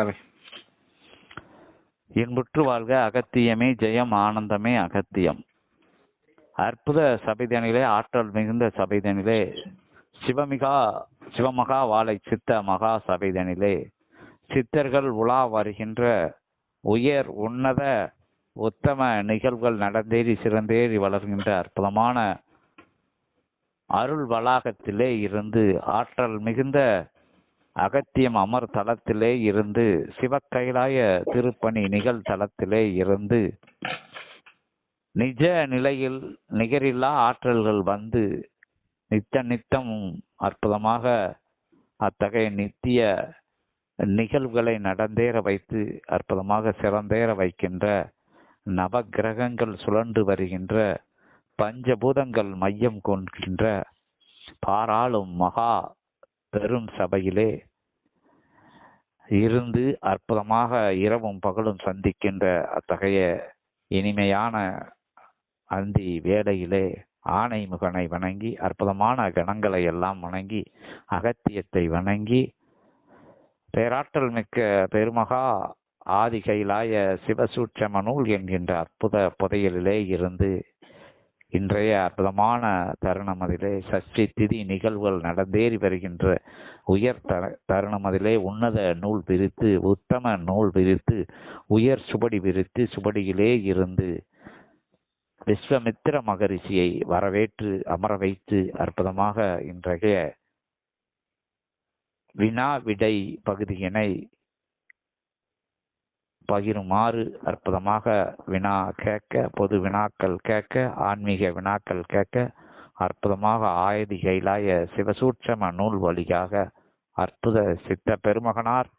சரி இன்புற்று வாழ்க அகத்தியமே ஜெயம் ஆனந்தமே அகத்தியம். அற்புத சபைதனிலே ஆற்றல் மிகுந்த சபைதனிலே சிவமிகா சிவமகா வாழை சித்த மகா சபைதனிலே சித்தர்கள் உலா வருகின்ற உயர் உன்னத உத்தம நிகழ்வுகள் நடந்தேறி சிறந்தேறி வளர்கின்ற அற்புதமான அருள் வளாகத்திலே இருந்து ஆற்றல் மிகுந்த அகத்தியம் அமர் தளத்திலே இருந்து சிவக்கைலாய திருப்பணி நிகழ் தளத்திலே இருந்து நிஜ நிலையில் நிகரில்லா ஆற்றல்கள் வந்து நித்த நித்தம் அற்புதமாக அத்தகைய நித்திய நிகழ்வுகளை நடந்தேற வைத்து அற்புதமாக சிறந்தேற வைக்கின்ற நவக்கிரகங்கள் சுழன்று வருகின்ற பஞ்சபூதங்கள் மையம் கொள்கின்ற பாராளும் மகா பெரும் சபையிலே இருந்து அற்புதமாக இரவும் பகலும் சந்திக்கின்ற அத்தகைய இனிமையான அந்தி வேளையிலே ஆணைமுகனை வணங்கி அற்புதமான கணங்களை எல்லாம் வணங்கி அகத்தியத்தை வணங்கி பேராற்றல் மிக்க பெருமகா ஆதிகைலாய சிவசூட்சம நூல் என்கின்ற அற்புத புதையலிலே இருந்து இன்றைய அற்புதமான தருணம் அதிலே சஷ்டி திதி நிகழ்வுகள் நடந்தேறி வருகின்ற உயர் த தருணம் அதிலே உன்னத நூல் பிரித்து உத்தம நூல் பிரித்து உயர் சுபடி பிரித்து சுபடியிலே இருந்து விஸ்வமித்திர மகரிஷியை வரவேற்று அமர வைத்து அற்புதமாக இன்றைய வினா விடை பகுதியினை பகிருமாறு அற்புதமாக வினா கேட்க பொது வினாக்கள் கேட்க ஆன்மீக வினாக்கள் கேட்க அற்புதமாக ஆயதி கைலாய சிவசூட்சம நூல் வழியாக அற்புத சித்த பெருமகனார்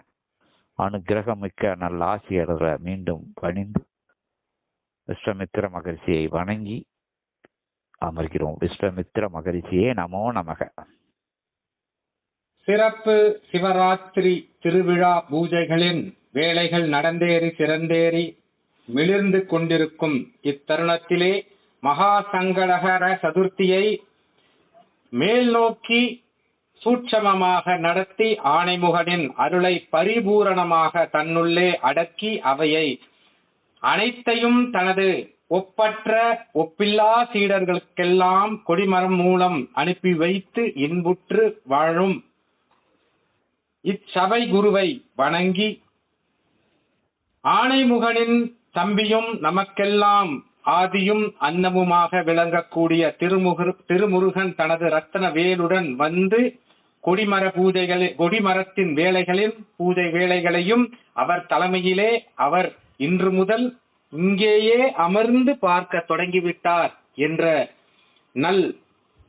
அனுகிரகமிக்க நல்ல ஆசிரியர மீண்டும் பணிந்து விஸ்வமித்திர மகரிஷியை வணங்கி அமர்கிறோம். விஸ்வமித்திர மகரிஷியே நமோ நமக. சிறப்பு சிவராத்திரி திருவிழா பூஜைகளின் வேலைகள் நடந்தேறி சிறந்தேறி மிளிர்ந்து கொண்டிருக்கும் இத்தருணத்திலே மகா சங்கடகர சதுர்த்தியை மேல் நோக்கி சூட்சமமாக நடத்தி ஆணைமுகனின் அருளை பரிபூரணமாக தன்னுள்ளே அடக்கி அவையை அனைத்தையும் தனது ஒப்பற்ற ஒப்பில்லா சீடர்களுக்கெல்லாம் கொடிமரம் மூலம் அனுப்பி வைத்து இன்புற்று வாழும் இச்சபை குருவை வணங்கி ஆணைமுகனின் தம்பியும் நமக்கெல்லாம் ஆதியும் அன்னமுமாக விளங்கக்கூடிய திருமுகு திருமுருகன் தனது ரத்தன வேலுடன் வந்து கொடிமர பூஜைகளை கொடிமரத்தின் வேலைகளின் பூஜை வேலைகளையும் அவர் தலைமையிலே அவர் இன்று முதல் இங்கேயே அமர்ந்து பார்க்க தொடங்கிவிட்டார் என்ற நல்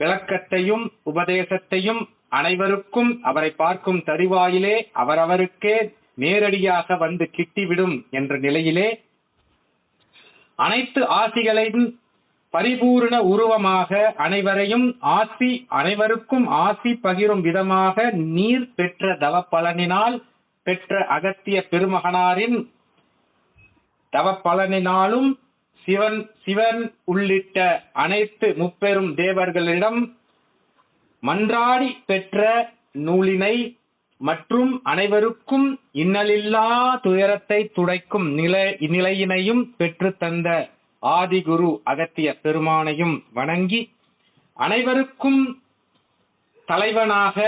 விளக்கத்தையும் உபதேசத்தையும் அனைவருக்கும் அவரை பார்க்கும் தருவாயிலே அவரவருக்கே நேரடியாக வந்து கிட்டிவிடும் என்ற நிலையிலே அனைத்து ஆசிகளையும் பரிபூர்ண உருவமாக அனைவரையும் ஆசி அனைவருக்கும் ஆசி பகிரும் விதமாக நீர் பெற்ற தவப்பலனினால் பெற்ற அகத்திய பெருமகனாரின் தவப்பலனினாலும் சிவன் சிவன் உள்ளிட்ட அனைத்து முப்பெரும் தேவர்களிடம் மன்றாடி பெற்ற நூலினை மற்றும் அனைவருக்கும் இன்னலில்லா துயரத்தை துடைக்கும் நிலை நிலையினையும் பெற்று தந்த ஆதிகுரு அகத்திய பெருமானையும் வணங்கி அனைவருக்கும் தலைவனாக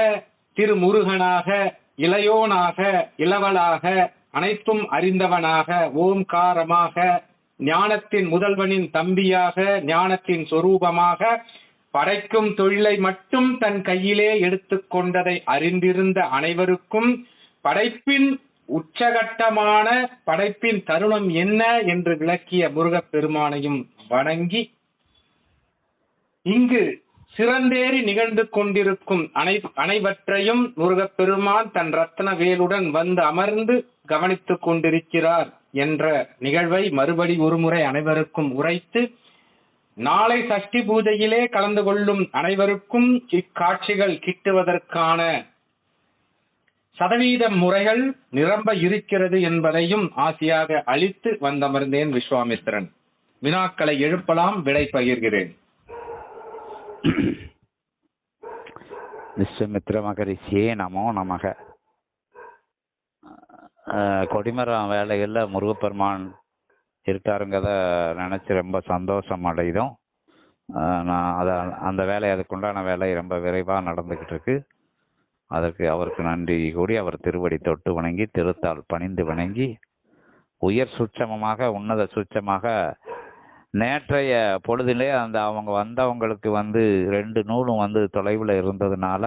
திருமுருகனாக இளையோனாக இளவலாக அனைத்தும் அறிந்தவனாக ஓம்காரமாக ஞானத்தின் முதல்வனின் தம்பியாக ஞானத்தின் சொரூபமாக படைக்கும் தொழிலை மட்டும் தன் கையிலே எடுத்துக்கொண்டதை அறிந்திருந்த அனைவருக்கும் படைப்பின் உச்சகட்டமான படைப்பின் தருணம் என்ன என்று விளக்கிய முருகப் பெருமானையும் வணங்கி இங்கு சிறந்தேறி நிகழ்ந்து கொண்டிருக்கும் அனை அனைவற்றையும் முருகப்பெருமான் தன் ரத்ன வேலுடன் வந்து அமர்ந்து கவனித்துக் கொண்டிருக்கிறார் என்ற நிகழ்வை மறுபடி ஒருமுறை அனைவருக்கும் உரைத்து நாளை சஷ்டி பூஜையிலே கலந்து கொள்ளும் அனைவருக்கும் இக்காட்சிகள் கிட்டுவதற்கான சதவீத முறைகள் நிரம்ப இருக்கிறது என்பதையும் ஆசையாக அளித்து வந்தமர்ந்தேன் விஸ்வாமித்திரன். வினாக்களை எழுப்பலாம் விடை பகிர்கிறேன். விஸ்வமித்ர மகரிஷியே நமோ நமக. அஹ், கொடிமரம் வேலைகளில் முருகப்பெருமான் இருக்காருங்கிறத நினச்சி ரொம்ப சந்தோஷம் அடைதோம். நான் அதை அந்த வேலை அதுக்குண்டான வேலை ரொம்ப விரைவாக நடந்துக்கிட்டு இருக்கு அதற்கு அவருக்கு நன்றி கூறி அவர் திருவடி தொட்டு வணங்கி திருத்தால் பணிந்து வணங்கி உயர் சுட்சமமாக உன்னத சுட்சமாக நேற்றைய பொழுதிலே அந்த அவங்க வந்தவங்களுக்கு வந்து ரெண்டு நூலும் வந்து தொலைவில் இருந்ததுனால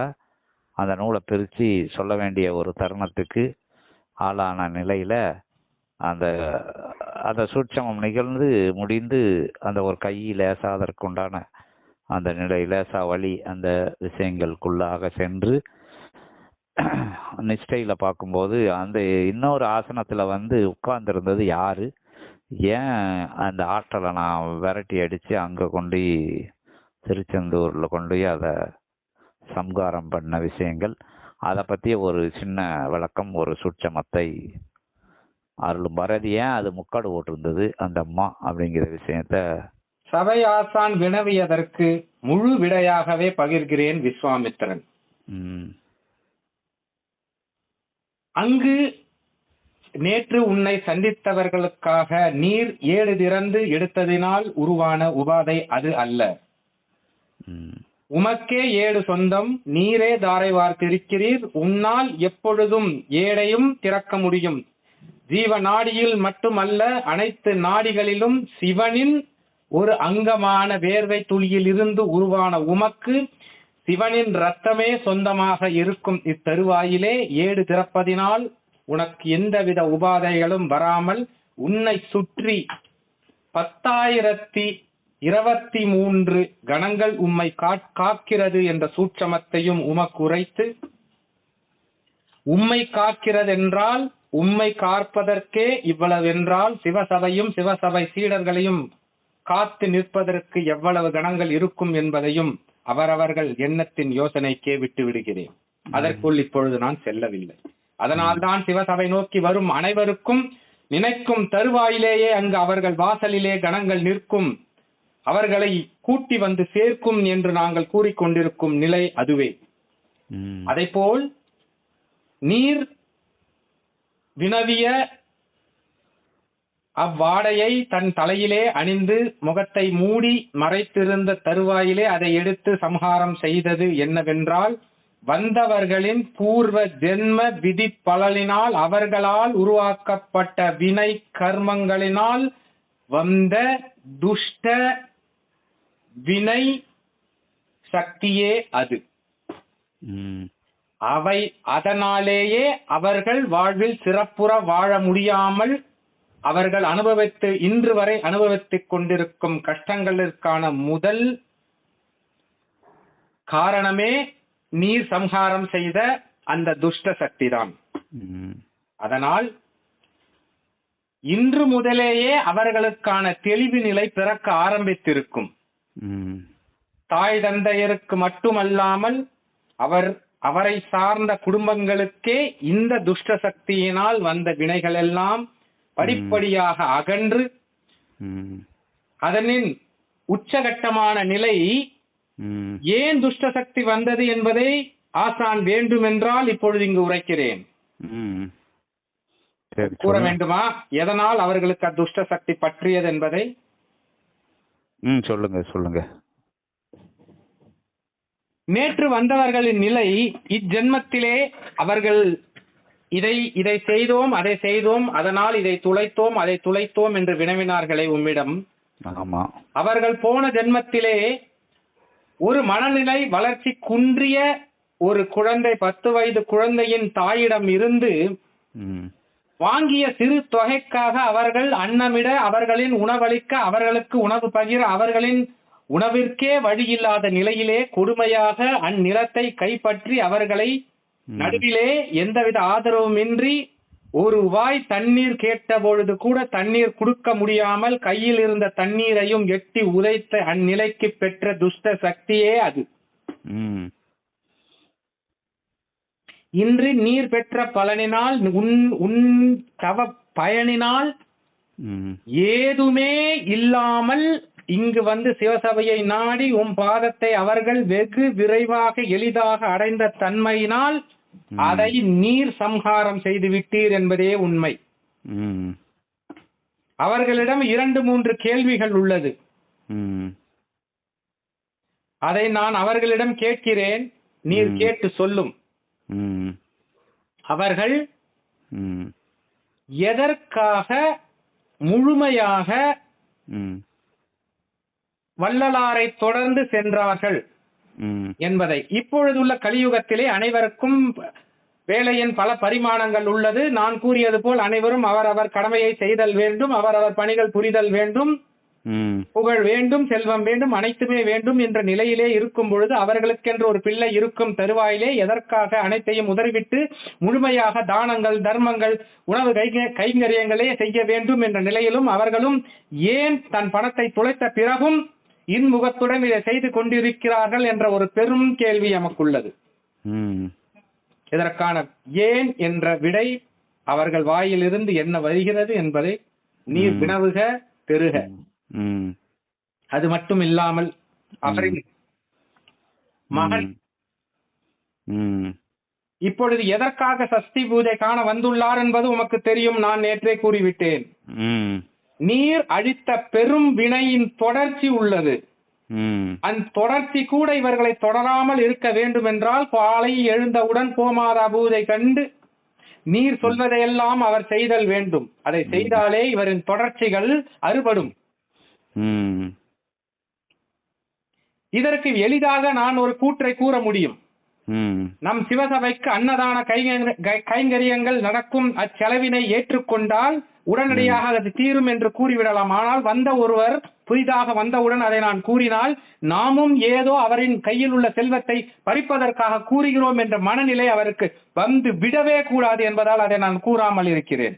அந்த நூலை பிரித்து சொல்ல வேண்டிய ஒரு தருணத்துக்கு ஆளான நிலையில் அந்த அந்த சூட்சமம். நிகழ்ந்து முடிந்து அந்த ஒரு கை லேசாதற்குண்டான அந்த நிலை லேசா வழி அந்த விஷயங்களுக்குள்ளாக சென்று நிஷ்டையில் பார்க்கும்போது அந்த இன்னொரு ஆசனத்தில் வந்து உட்கார்ந்திருந்தது யாரு? ஏன் அந்த ஆற்றலை நான் விரட்டி அடித்து அங்கே கொண்டு திருச்செந்தூரில் கொண்டு போய் அதை சம்காரம் பண்ண விஷயங்கள் அதை பற்றிய ஒரு சின்ன விளக்கம் ஒரு சுட்சமத்தை அருளும் பாரதி ஏன் அது முக்காடு போட்டிருந்தது? அந்த அம்மா அப்படிங்கிற விஷயத்த சபை ஆசான் வினவியதற்கு முழு விடையாகவே பகிர்கிறேன் விஸ்வாமித்திரன். அங்கு நேற்று உன்னை சந்தித்தவர்களுக்காக நீர் ஏடு திறந்து எடுத்ததினால் உருவான உபாதை அது அல்ல. உமக்கே ஏடு சொந்தம் நீரே தாரை வார்த்திருக்கிறீர். உன்னால் எப்பொழுதும் ஏடையும் திறக்க முடியும். ஜீவ நாடியில் மட்டுமல்ல அனைத்து நாடிகளிலும் சிவனின் ஒரு அங்கமான வேர்வை துளியில் இருந்து உருவான உமக்கு சிவனின் ரத்தமே சொந்தமாக இருக்கும் இத்தருவாயிலே. ஏடு திறப்பதினால் உனக்கு எந்தவித உபாதைகளும் வராமல் உன்னை சுற்றி பத்தாயிரத்தி இருபத்தி மூன்று கணங்கள் உம்மை காக்கிறது என்ற சூட்சமத்தையும் உமக்கு உரைத்து உம்மை காக்கிறதென்றால் உம்மை காப்பதற்கே இவ்வளவென்றால் சிவசபையும் சிவசபை சீடர்களையும் காத்து நிற்பதற்கு எவ்வளவு கணங்கள் இருக்கும் என்பதையும் அவரவர்கள் எண்ணத்தின் யோசனைக்கே விட்டு விடுகிறேன். அதற்குள் இப்பொழுது நான் செல்லவில்லை. அதனால்தான் சிவசபை நோக்கி வரும் அனைவருக்கும் நினைக்கும் தருவாயிலேயே அங்கு அவர்கள் வாசலிலே கணங்கள் நிற்கும். அவர்களை கூட்டி வந்து சேர்க்கும் என்று நாங்கள் கூறிக்கொண்டிருக்கும் நிலை அதுவே. அதைப்போல் நீர் வினவிய அவ்வாடையை தன் தலையிலே அணிந்து முகத்தை மூடி மறைத்திருந்த தருவாயிலே அதை எடுத்து சம்ஹாரம் செய்தது என்னவென்றால் வந்தவர்களின் பூர்வ ஜென்ம விதி பலனினால் அவர்களால் உருவாக்கப்பட்ட வினை கர்மங்களினால் வந்த துஷ்ட வினை சக்தியே அது. அவை அதனாலேயே அவர்கள் வாழ்வில் சிறப்புற வாழ முடியாமல் அவர்கள் அனுபவித்து இன்று வரை அனுபவித்துக் கொண்டிருக்கும் கஷ்டங்களுக்கான முதல் காரணமே நீர் சம்ஹாரம் செய்த அந்த துஷ்ட சக்திதான். அதனால் இன்று முதலேயே அவர்களுக்கான தெளிவு நிலை பிறக்க ஆரம்பித்திருக்கும். தாய் தந்தையருக்கு மட்டுமல்லாமல் அவர் அவரை சார்ந்த குடும்பங்களுக்கே இந்த துஷ்ட சக்தியினால் வந்த வினைகள் எல்லாம் படிப்படியாக அகன்று அதனின் உச்சகட்டமான நிலை ஏன் துஷ்ட சக்தி வந்தது என்பதை ஆசான் வேண்டுமென்றால் இப்பொழுது இங்கு உரைக்கிறேன். கூற வேண்டுமா? எதனால் அவர்களுக்கு அத்துஷ்ட சக்தி பற்றியது என்பதை? சொல்லுங்க சொல்லுங்க. நேற்று வந்தவர்களின் நிலை இஜென்மத்திலே அவர்கள் இதை இதை செய்தோம் அதை செய்தோம் அதனால் இதை துளைத்தோம் அதை துளைத்தோம் என்று வினவினார்களே உம்மிடம். ஆமா. அவர்கள் போன ஜென்மத்திலே ஒரு மனநிலை வளர்ச்சி குன்றிய ஒரு குழந்தை பத்து வயது குழந்தையின் தாயிடம் இருந்து வாங்கிய சிறு தொகைக்காக அவர்கள் அன்னமிட அவர்களின் உணவளிக்க அவர்களுக்கு உணவு பகிர அவர்களின் உணவிற்கே வழியில்லாத நிலையிலே கொடுமையாக அந்நிலத்தை கைப்பற்றி அவர்களை. நடுவிலே எந்தவித ஆதரவுமின்றி ஒரு வாய் தண்ணீர் கேட்ட பொழுது கூட தண்ணீர் கொடுக்க முடியாமல் கையில் இருந்த தண்ணீரையும் எட்டி உதைத்த அந்நிலைக்கு பெற்ற துஷ்ட சக்தியே அது. இன்று நீர் பெற்ற பலனினால் உன் உன் தவ பயனினால் ஏதுமே இல்லாமல் இங்கு வந்து சிவசபையை நாடி உம் பாதத்தை அவர்கள் வெகு விரைவாக எளிதாக அடைந்த தன்மையினால். அதை நீர் சம்ஹாரம் செய்து விட்டீர் என்பதே உண்மை. அவர்களிடம் இரண்டு மூன்று கேள்விகள் உள்ளது. அதை நான் அவர்களிடம் கேட்கிறேன் நீர். கேட்டு சொல்லும். அவர்கள் எதற்காக முழுமையாக வள்ளலாரை தொடர்ந்து சென்றார்கள் என்பதை. இப்பொழுதுள்ள கலியுகத்திலே அனைவருக்கும் வேலையின் பல பரிமாணங்கள் உள்ளது. நான் கூறியது போல் அனைவரும் அவரவர் கடமையை செய்தல் வேண்டும் அவரவர் பணிகள் புரிதல் வேண்டும் புகழ் வேண்டும் செல்வம் வேண்டும் அனைத்துமே வேண்டும் என்ற நிலையிலே இருக்கும் பொழுது அவர்களுக்கென்று ஒரு பிள்ளை இருக்கும் தருவாயிலே எதற்காக அனைத்தையும் உதறிவிட்டு முழுமையாக தானங்கள் தர்மங்கள் உணவு கைங்க- கைங்கரியங்களே செய்ய வேண்டும் என்ற நிலையிலும் அவர்களும் ஏன் தன் பணத்தை துளைத்த பிறகும் இன்முகத்துடன் இதை செய்து கொண்டிருக்கிறார்கள் என்ற ஒரு பெரும் கேள்வி நமக்குள்ளது இதற்கான ஏன் என்ற விடை அவர்கள் வாயிலிருந்து என்ன வருகிறது என்பதை நீர். வினவுக பெறுக. ம். அது மட்டும் இல்லாமல் அவரின் மகள் ம். இப்பொழுது எதற்காக சஷ்டி பூஜை காண வந்துள்ளார் என்பது உமக்கு தெரியும் நான் நேற்றே கூறிவிட்டேன். நீர் அழித்த பெரும் வினையின் தொடர்ச்சி உள்ளது. அந்த தொடர்ச்சி கூட இவர்களை தொடராமல் இருக்க வேண்டும் என்றால் காலை எழுந்தவுடன் கோமாதா பூஜை கண்டு நீர் சொல்வதையெல்லாம் அவர் செய்தல் வேண்டும். அதை செய்தாலே இவரின் தொடர்ச்சிகள் அறுபடும். இதற்கு எளிதாக நான் ஒரு கூற்றை கூற முடியும். நம் சிவசபைக்கு அன்னதான கைங்கரியங்கள் நடக்கும் அச்செலவினை ஏற்றுக்கொண்டால் உடனடியாக அது தீரும் என்று கூறிவிடலாம். ஆனால் வந்த ஒருவர் புதிதாக வந்தவுடன் அதை நான் கூறினால் நாமும் ஏதோ அவரின் கையில் உள்ள செல்வத்தை பறிப்பதற்காக கூறுகிறோம் என்ற மனநிலை அவருக்கு வந்து விடவே கூடாது என்பதால் அதை நான் கூறாமல் இருக்கிறேன்.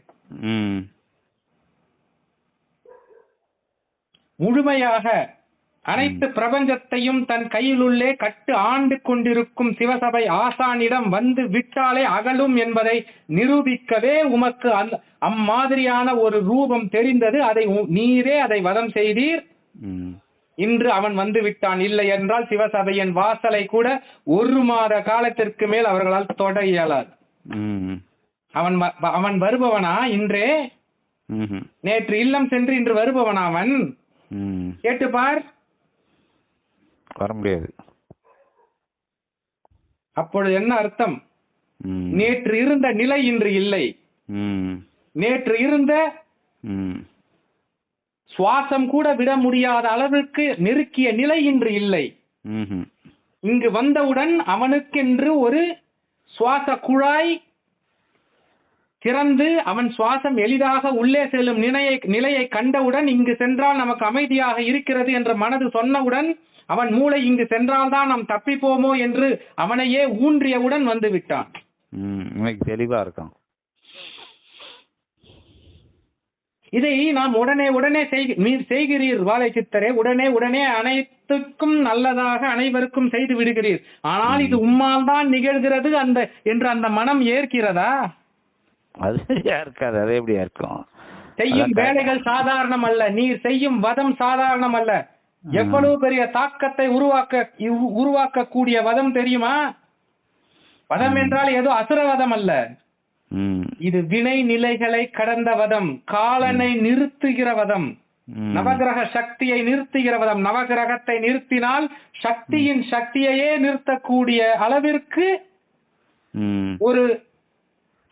முழுமையாக அனைத்து பிரபஞ்சத்தையும் தன் கையிலுள்ளே கட்டு ஆண்டு கொண்டிருக்கும் சிவசபை ஆசானிடம் வந்து விட்டாலே அகலும் என்பதை நிரூபிக்கவே உமக்கு அந்த அம்மாதிரியான ஒரு ரூபம் தெரிந்தது. அதை நீரே அதை வதம் செய்தீர். இன்று அவன் வந்து விட்டான். இல்லை என்றால் சிவசபையின் வாசலை கூட ஒரு மாத காலத்திற்கு மேல் அவர்களால் தொட இயலாது. அவன் அவன் வருபவனா இன்றே. நேற்று இல்லம் சென்று இன்று வருபவனா அவன்? கேட்டுப்பார். வர முடியாது. அப்பொழுது என்ன அர்த்தம்? நேற்று இருந்த நிலை இன்று இல்லை. நேற்று இருந்த சுவாசம் கூட விட முடியாத அளவிற்கு நெருக்கிய நிலை இன்று இல்லை. இங்கு வந்தவுடன் அவனுக்கென்று ஒரு சுவாச குழாய் திறந்து அவன் சுவாசம் எளிதாக உள்ளே செல்லும் நிலையை நிலையை கண்டவுடன் இங்கு சென்றால் நமக்கு அமைதியாக இருக்கிறது என்று மனது சொன்னவுடன் அவன் மூளை இங்கு சென்றால்தான் நாம் தப்பிப்போமோ என்று அவனையே ஊன்றியவுடன் வந்து விட்டான் இன்னைக்கு தெளிவா இருக்கான். இதை நாம் உடனே உடனே நீர் செய்கிறீர் வாழை சித்தரே உடனே உடனே அனைத்துக்கும் நல்லதாக அனைவருக்கும் செய்து விடுகிறீர். ஆனால் இது உம்மால் தான் நிகழ்கிறது அந்த என்று அந்த மனம் ஏற்கிறதா? அது இருக்காது அது எப்படியா இருக்கும்? செய்யும் வேலைகள் சாதாரணம் அல்ல நீர் செய்யும் வதம் சாதாரணம் அல்ல எவ்வளவு பெரிய தாக்கத்தை உருவாக்க உருவாக்கக்கூடிய வதம் தெரியுமா? வதம் என்றால் ஏதோ அசுரவதம் அல்ல. இது வினை நிலைகளை கடந்த வதம் காலனை நிறுத்துகிற வதம். நவகிரக சக்தியை நிறுத்துகிற வதம். நவகிரகத்தை நிறுத்தினால் சக்தியின் சக்தியையே நிறுத்தக்கூடிய அளவிற்கு ஒரு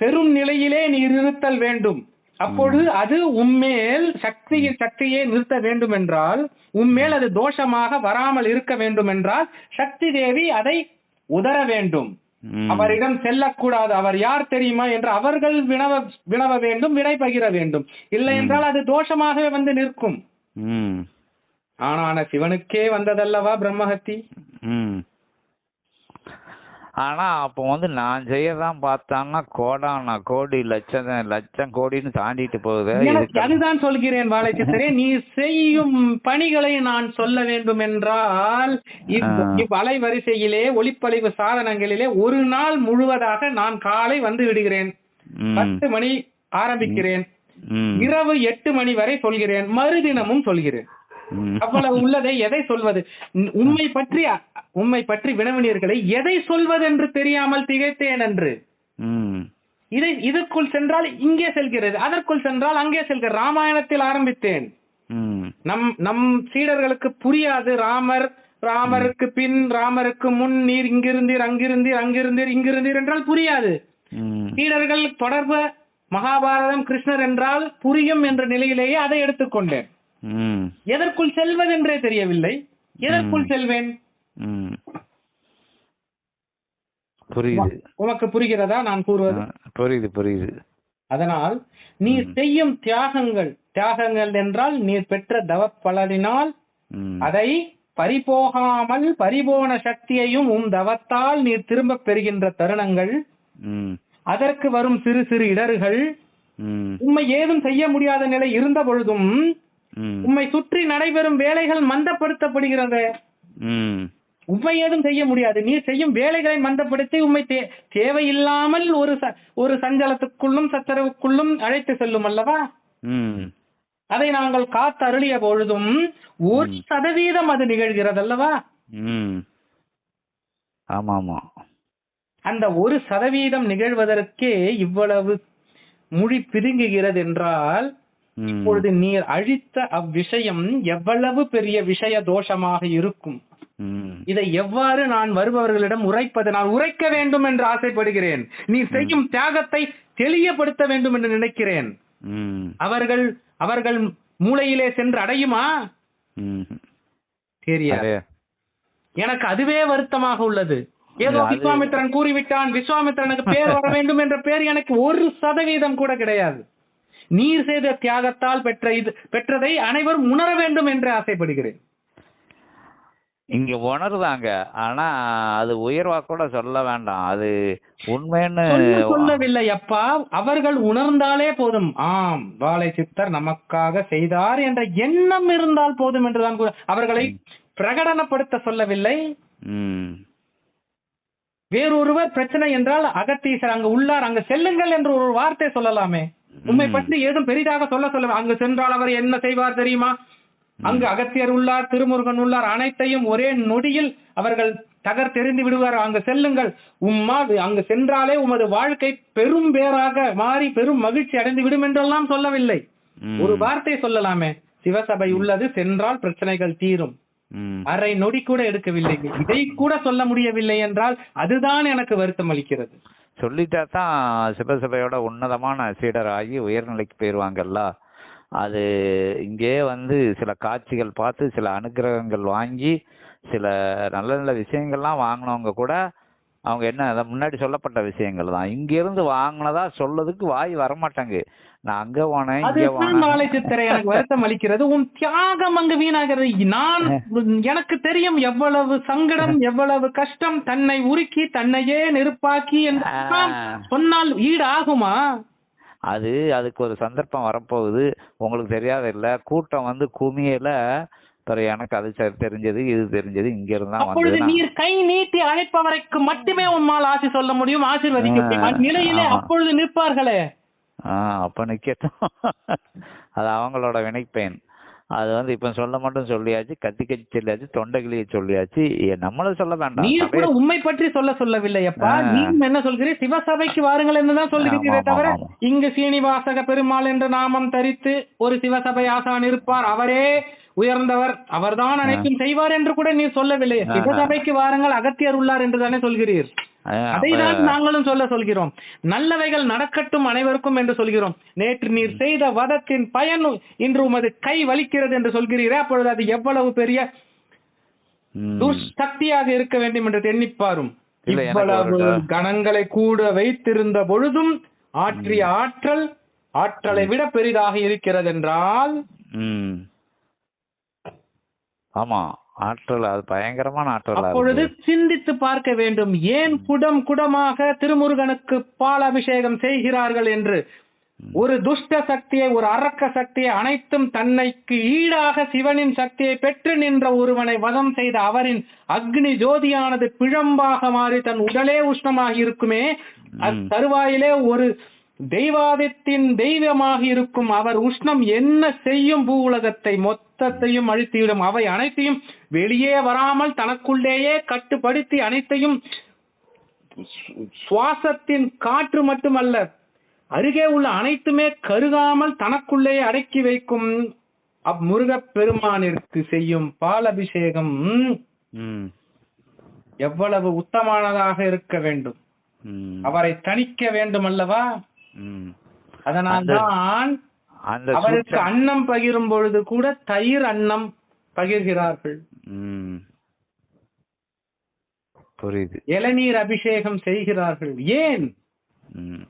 பெரும் நிலையிலே நீர் இருத்தல் வேண்டும். அப்பொழுது அது உம்மேல் சக்தியின் சக்தியை நிறுத்த வேண்டும் என்றால் உம்மேல் அது தோஷமாக வராமல் இருக்க வேண்டும் என்றால் சக்தி தேவி அதை உதற வேண்டும். அவரிடம் செல்லக்கூடாது. அவர் யார் தெரியுமா என்று அவர்கள் வினவ வினவ வேண்டும் விடை பகிர வேண்டும். இல்லை என்றால் அது தோஷமாகவே வந்து நிற்கும். ம். ஆனான சிவனுக்கே வந்ததல்லவா பிரம்மஹத்தி? ஆனா அப்போ வந்து நான் செய்யதான் பார்த்தான்னா கோடானா கோடி லட்சம் லட்சம் கோடின்னு தாண்டிட்டு போகுது. அதுதான் சொல்கிறேன் வாழைச்சித்தரே நீ செய்யும் பணிகளை நான் சொல்ல வேண்டும் என்றால். இவ்வலைவரிசையிலே ஒளிப்பதிவு சாதனங்களிலே ஒரு நாள் முழுவதாக நான் காலை வந்து விடுகிறேன். பத்து மணி ஆரம்பிக்கிறேன். இரவு எட்டு மணி வரை சொல்கிறேன். மறுதினமும் சொல்கிறேன். அவ்வளவு உள்ளதை எதை சொல்வது உம்மை பற்றி உம்மை பற்றி வினவினீர்களை எதை சொல்வது என்று தெரியாமல் திகைத்தேன் என்று. இதை இதற்குள் சென்றால் இங்கே செல்கிறது அதற்குள் சென்றால் அங்கே செல்கிறது ராமாயணத்தில் ஆரம்பித்தேன். நம் நம் சீடர்களுக்கு புரியாது ராமர் ராமருக்கு பின் ராமருக்கு முன் நீர் இங்கிருந்தீர் அங்கிருந்தீர் அங்கிருந்தீர் இங்கிருந்தீர் என்றால் புரியாது. சீடர்கள் தொடர்பு மகாபாரதம் கிருஷ்ணர் என்றால் புரியும் என்ற நிலையிலேயே அதை எடுத்துக்கொண்டேன். எதற்குள் செல்வதென்றே தெரியவில்லை எதற்குள் செல்வேன். புரியுது உமக்கு புரிகிறதா நான் கூறுவது புரியுது புரியுது அதனால் நீர் செய்யும் தியாகங்கள் தியாகங்கள் என்றால் நீர் பெற்ற தவப் பலனினால். அதை பறிபோகாமல் பரிபோன சக்தியையும் உம் தவத்தால் நீர் திரும்பப் பெறுகின்ற தருணங்கள். அதற்கு வரும் சிறு சிறு இடர்கள் ம். உம்மை ஏதும் செய்ய முடியாத நிலை இருந்த பொழுதும். உம்மை சுற்றி நடைபெறும் வேலைகள் மந்தப்படுத்தப்படுகிறது ம். உம்மை ஏதும் செய்ய முடியாது நீ செய்யும் வேலைகளை மந்தப்படுத்தி உம்மை தே- தேவையில்லாமல் ஒரு ஒரு சஞ்சலத்துக்குள்ளும் சச்சரவுக்குள்ளும் அழைத்து செல்லும் அல்லவா ம். அதை நாங்கள் காத்து அருளிய பொழுதும் ஒரு சதவீதம் அது நிகழ்கிறது அல்லவா ம். ஆமா ஆமா அந்த ஒரு சதவீதம் நிகழ்வதற்கே இவ்வளவு மொழி பிதுங்குகிறது என்றால். இப்பொழுது நீர் அழித்த அவ்விஷயம் எவ்வளவு பெரிய விஷய தோஷமாக இருக்கும். இதை எவ்வாறு நான் வருபவர்களிடம் உரைப்பது நான் உரைக்க வேண்டும் என்று ஆசைப்படுகிறேன். நீ செய்யும் தியாகத்தை தெளியப்படுத்த வேண்டும் என்று நினைக்கிறேன். அவர்கள் அவர்கள் மூளையிலே சென்று அடையுமா. தெரியாது. எனக்கு அதுவே வருத்தமாக உள்ளது. ஏதோ விஸ்வாமித்திரன் கூறிவிட்டான் விஸ்வாமித்திரனுக்கு பேர் வர வேண்டும் என்ற பேர் எனக்கு ஒரு சதவீதம் கூட கிடையாது. நீர் செய்த தியாகத்தால் பெற்ற இது பெற்றதை அனைவரும் உணர வேண்டும் என்று ஆசைப்படுகிறேன். இங்க உணருதாங்க. ஆனா அது உயர்வா கூட சொல்ல வேண்டாம். அது உண்மைன்னு சொல்ல சொல்லவில்லை அப்பா. அவர்கள் உணர்ந்தாலே போதும். ஆம் வாழை சித்தர் நமக்காக செய்தார் என்ற எண்ணம் இருந்தால் போதும் என்றுதான் அவர்களை பிரகடனப்படுத்த சொல்லவில்லை. வேறொருவர் பிரச்சனை என்றால் அகத்தீசர் அங்கு உள்ளார். அங்கு செல்லுங்கள் என்று ஒரு வார்த்தை சொல்லலாமே. உண்மை. பற்றி ஏதும் பெரிதாக சொல்ல சொல்ல அங்கு சென்றால் அவர் என்ன செய்வார் தெரியுமா? அங்கு அகத்தியர் உள்ளார் திருமுருகன் உள்ளார் அனைத்தையும் ஒரே நொடியில் அவர்கள் தகர் தெரிந்து விடுவார். அங்கு செல்லுங்கள். உம்மா அங்கு சென்றாலே உமது வாழ்க்கை பெரும் பேராக மாறி பெரும் மகிழ்ச்சி அடைந்து விடும் என்றெல்லாம் சொல்லவில்லை. ஒரு வார்த்தை சொல்லலாமே. சிவசபை உள்ளது சென்றால் பிரச்சனைகள் தீரும். அரை நொடி கூட எடுக்கவில்லை. இதை கூட சொல்ல முடியவில்லை என்றால் அதுதான் எனக்கு வருத்தம் அளிக்கிறது. சொல்லிட்டா தான் சிவசபையோட உன்னதமான சீடர் ஆகி உயர்நிலைக்கு போயிருவாங்கல்ல. அது இங்கே வந்து சில காட்சிகள் பார்த்து சில அனுக்கிரகங்கள் வாங்கி சில நல்ல நல்ல விஷயங்கள்லாம் வாங்கினவங்க கூட அவங்க என்ன முன்னாடி சொல்லப்பட்ட விஷயங்கள் தான். இங்க இருந்து வாங்கினதா சொல்லதுக்கு வாய் வரமாட்டாங்க நான் அங்க போனேன் நாளை சித்திரை எனக்கு வருத்தம் அளிக்கிறது? உன் தியாகம் அங்கு வீணாகிறது. நான் எனக்கு தெரியும் எவ்வளவு சங்கடம் எவ்வளவு கஷ்டம் தன்னை உருக்கி தன்னையே நெருப்பாக்கி சொன்னால் ஈடு ஆகுமா அது அதுக்கு ஒரு சந்தர்ப்பம் வரப்போகுது. உங்களுக்கு தெரியாத இல்ல. கூட்டம் வந்து குமியல. பிறகு எனக்கு அது தெரிஞ்சது இது தெரிஞ்சது இங்க இருந்தா அப்பொழுது நீர் கை நீட்டி அழைப்பவரைக்கு மட்டுமே உம்மால் ஆசி சொல்ல முடியும். ஆசீர்வதிக்க முடியும். ஆமா. அப்பொழுது நிற்பார்களே. ஆ அப்ப நிக்கட்டும். அது அவங்களோட வினைப்பயன். அது வந்து இப்ப சொல்ல மட்டும் சொல்லியாச்சு கத்தி கத்தி சொல்லியாச்சு தொண்டைகிளிய சொல்லியாச்சு. நம்மளும் சொல்ல வேண்டாம். நீர் கூட உண்மை பற்றி சொல்ல சொல்லவில்லை அப்பா. நீ என்ன சொல்கிறீர்? சிவசபைக்கு வாருங்கள் என்றுதான் சொல்லுகிறீரே ஆமா, தவிர. இங்கு சீனிவாசக பெருமாள் என்ற நாமம் தரித்து ஒரு சிவசபை ஆசான் இருப்பார். அவரே உயர்ந்தவர். அவர்தான் அனைத்தும் செய்வார் என்று கூட நீர் சொல்லவில்லை. சிவசபைக்கு வாருங்கள் அகத்தியர் உள்ளார் என்று தானே சொல்கிறீர். அதைதான் நாங்களும் சொல்ல சொல்கிறோம். நல்லவைகள் நடக்கட்டும் அனைவருக்கும் என்று சொல்கிறோம். நேற்று நீர் செய்த வதத்தின் பயன் இன்று உமது கை வலிக்கிறது என்று சொல்கிறீரே அப்பொழுது அது எவ்வளவு பெரிய ம். துஷ்சக்தியாக இருக்க வேண்டும் என்று எண்ணிப்பாரும். இவ்வளவு கணங்களை கூட வைத்திருந்த பொழுதும் ஆற்றிய ஆற்றல் ஆற்றலை விட பெரிதாக இருக்கிறது என்றால். ஆமா. ஆற்றல் அது பயங்கரமான ஆற்றலா அப்பொழுது சிந்தித்து பார்க்க வேண்டும். ஏன் குடம் குடமாக திருமுருகனுக்கு பால் அபிஷேகம் செய்கிறார்கள் என்று? ஒரு துஷ்ட சக்தியை ஒரு அரக்க சக்தியை அனைத்தும் தன்னைக்கு ஈடாக சிவனின் சக்தியை பெற்று நின்ற ஒருவனை வதம் செய்த அவரின் அக்னி ஜோதியானது பிழம்பாக மாறி தன் உடலே உஷ்ணமாகி இருக்குமே. தருவாயிலே ஒரு தெய்வாதத்தின் தெய்வமாக இருக்கும் அவர் உஷ்ணம் என்ன செய்யும் பூ உலகத்தை மொத்தத்தையும் அழித்துவிடும். அவை அனைத்தையும் வெளியே வராமல் தனக்குள்ளேயே கட்டுப்படுத்தி அனைத்தையும் சுவாசத்தின் காற்று மட்டுமல்ல அருகே உள்ள அனைத்துமே கருகாமல் தனக்குள்ளேயே அடக்கி வைக்கும் அம்முருகப் பெருமானிற்கு செய்யும் பாலபிஷேகம். எவ்வளவு உத்தமானதாக இருக்க வேண்டும். அவரை தணிக்க வேண்டும் அல்லவா அதனால்தான் அவருக்கு அன்னம் பகிரும் பொழுது கூட தயிர் அன்னம் பகிர்கிறார்கள். புரியுது. இளநீர் அபிஷேகம் செய்கிறார்கள். ஏன்?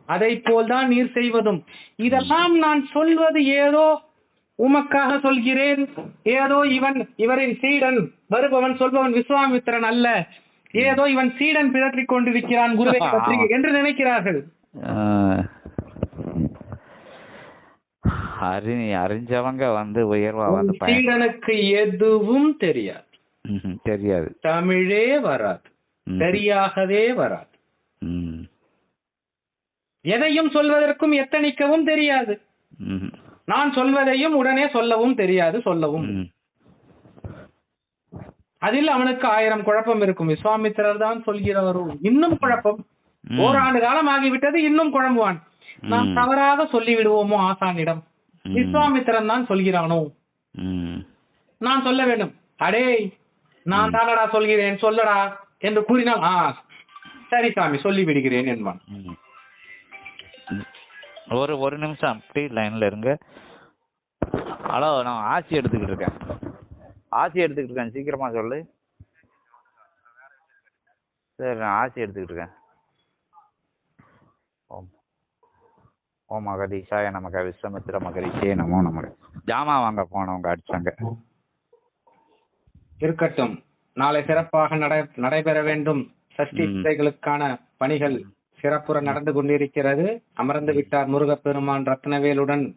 அதை போல்தான் நீர் செய்வதும். இதெல்லாம் நான் சொல்வது ஏதோ உமக்காக சொல்கிறேன். ஏதோ இவன் இவரின் சீடன் வருபவன் சொல்பவன் விஸ்வாமித்திரன் அல்ல. ஏதோ இவன் சீடன் பிதற்றிக் கொண்டிருக்கிறான் குருவை பற்றி என்று நினைக்கிறார்கள். அறி அறிஞ்சவங்க வந்து உயர்வா வந்து சீடனுக்கு எதுவும் தெரியாது. தெரியாது தமிழே வராது. சரியாகவே வராது. எதையும் சொல்வதற்கும் எத்தனிக்கவும் தெரியாது. நான் சொல்வதையும் உடனே சொல்லவும் தெரியாது சொல்லவும். அதில் அவனுக்கு ஆயிரம் குழப்பம் இருக்கும் விஸ்வாமித்திரர் தான் சொல்கிறவரோ இன்னும் குழப்பம். ஓராண்டு காலம் ஆகிவிட்டது இன்னும் குழம்புவான் நாம். தவறாக சொல்லி விடுவோமோ ஆசானிடம். விஸ்வாமித்திரன் தான் சொல்கிறானோ. நான் சொல்ல வேண்டும். அடே நான் தானடா சொல்கிறேன் சொல்லடா என்று கூறினால் ஆ சரி சாமி சொல்லி விடுகிறேன் என்பான். ஒரு ஒரு நிமிஷம் அப்படி லைன்ல இருங்க. ஹலோ நான் ஆசி எடுத்துக்கிட்டு இருக்கேன். ஆசி எடுத்துக்கிட்டு இருக்கேன். சீக்கிரமா சொல்லு. சரி நான் ஆசி எடுத்துக்கிட்டு இருக்கேன். ஓம் ஓம் மகதீஷாய நமக விஸ்வமித்திர மகரிஷே நமோ நமக. ஜாமா வாங்க போனவங்க அடிச்சாங்க. இருக்கட்டும். நாளை சிறப்பாக நடை நடைபெற வேண்டும். சஷ்டி ம். பூஜைகளுக்கான பணிகள் சிறப்புற நடந்து கொண்டிருக்கிறது. அமர்ந்து விட்டார் முருகப்பெருமான் ரத்னவேலுடன்.